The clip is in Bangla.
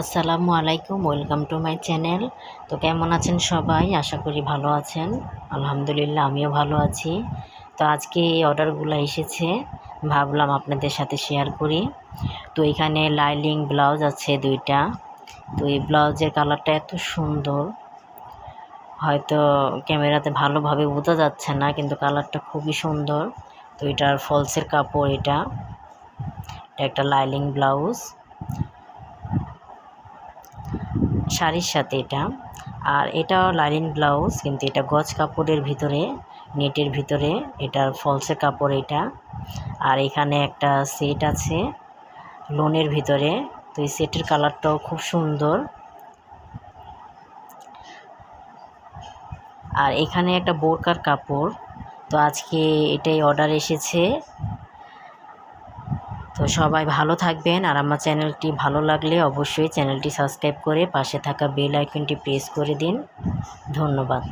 আসসালামু আলাইকুম, ওয়েলকাম টু মাই চ্যানেল। তো কেমন আছেন সবাই? আশা করি ভালো আছেন। আলহামদুলিল্লাহ, আমিও ভালো আছি। তো আজকে এই অর্ডারগুলো এসেছে, ভাবলাম আপনাদের সাথে শেয়ার করি। তো এখানে লাইলিং ব্লাউজ আছে দুইটা। তো এই ব্লাউজের কালারটা এত সুন্দর। হয়তো ক্যামেরাতে ভালোভাবে বোঝা যাচ্ছে না, কিন্তু কালারটা খুবই সুন্দর। তো এটার ফলসের কাপড় এটা। এটা একটা লাইলিং ব্লাউজ। শাড়ির সাথে এটা। আর এটাও লাইলিন ব্লাউজ, কিন্তু এটা গজ কাপড়ের ভিতরে, নেটের ভিতরে এটার ফলসের কাপড় এটা। আর এখানে একটা সেট আছে লোনের ভিতরে, তো এই সেটের কালারটাও খুব সুন্দর। আর এখানে একটা বোরকার কাপড়, তো আজকে এটাই অর্ডার এসেছে। তো সবাই ভালো থাকবেন আর আমার চ্যানেলটি ভালো লাগলে অবশ্যই চ্যানেলটি সাবস্ক্রাইব করে পাশে থাকা বেল আইকনটি প্রেস করে দিন। ধন্যবাদ।